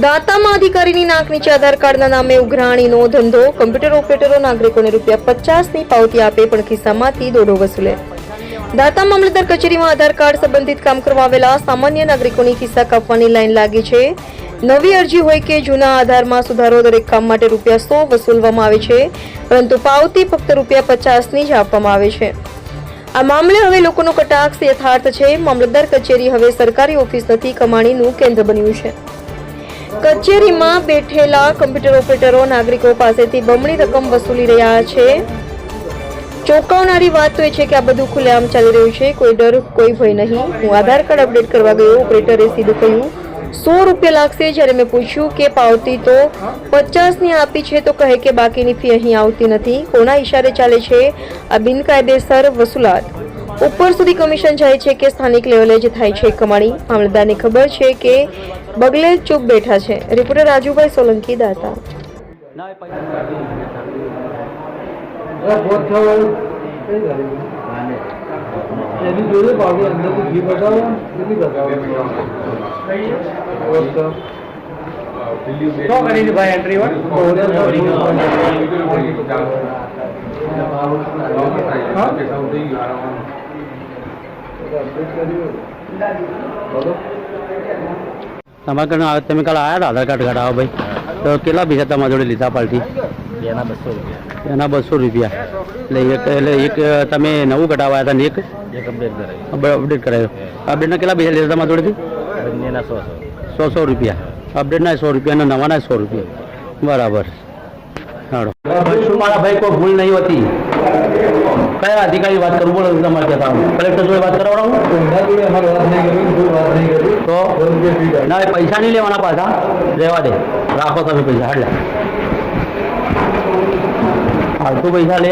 દાતામાં અધિકારીની નાક નીચે આધાર કાર્ડના નામે ઉઘરાણીનો ધંધો. કમ્પ્યુટર ઓપરેટરો, નાગરિકોને રૂપિયા પચાસની પાવતી આપે, પણ ખિસ્સામાંથી દોઢો વસૂલે. દાતા મામલતદાર કચેરીમાં આધાર કાર્ડ સંબંધિત કામ કરવા આવેલા સામાન્ય નાગરિકોની ખિસ્સા કાપવાની લાઈન લાગી છે. નવી અરજી હોય કે જૂના આધારમાં સુધારો દરેક કામ માટે રૂપિયા સો વસૂલવામાં આવે છે, પરંતુ પાવતી ફક્ત રૂપિયા પચાસની જ આપવામાં આવે છે. આ મામલે હવે લોકોનો કટાક્ષ યથાર્થ છે. મામલતદાર કચેરી હવે સરકારી ઓફિસ નથી, કમાણીનું કેન્દ્ર બન્યું છે. કચેરીમાં બેઠેલા કમ્પ્યુટર ઓપરેટરો, નાગરિકો પાસેથી બમણી રકમ વસૂલી રહ્યા છે. ચોંકાવનારી વાત તો એ છે કે આ બધું ખુલ્લેઆમ ચાલી રહ્યું છે. કોઈ ડર, કોઈ ભય નહીં. હું આધાર કાર્ડ અપડેટ કરવા ગયો. ઓપરેટરે સીધું કહ્યું, સો રૂપિયા લાગશે? જ્યારે મેં પૂછ્યું કે પાવતી તો પચાસની આપી છે તો કહે કે બાકીની ફી અહીં આવતી નથી. કોના ઇશારે ચાલે છે? આ બિનકાયદેસર વસૂલાત. ઉપર સુધી કમિશન જાય છે કે સ્થાનિક લેવલે જ થાય છે કમાણી. મામલતદારને ખબર છે કે બગલે ચૂપ બેઠા છે. રિપોર્ટર રાજુભાઈ સોલંકી દાતા એન્ટ્રી તમારા ઘરનો તમે કાલે આવ્યા હતા આધાર કાર્ડ કઢાવો ભાઈ. તો કેટલા પૈસા તમારા જોડે લીધા પાર્ટી એના બસો રૂપિયા. એના બસો રૂપિયા. એટલે એક એટલે એક તમે નવું કઢાવવા હતા ને એક? એક અપડેટ કરાવી. અપડેટ કરાવ્યો અપડેટના કેટલા પૈસા લીધા તમારા જોડેથી? બંનેના સો સો. સો સો રૂપિયા. અપડેટના સો રૂપિયા અને નવાના સો રૂપિયા. બરાબર. સારું મારા ભાઈ કોઈ ભૂલ નહીં હોતી? કયા અધિકારી વાત કરવું પડે તમારે કહેતા કલેક્ટર જોડે વાત કરાવડાવું તો? ના પૈસા નહીં લેવાના પાછા. રહેવા દે. રાખો તમે પૈસા હાડલા ફાલતુ પૈસા લે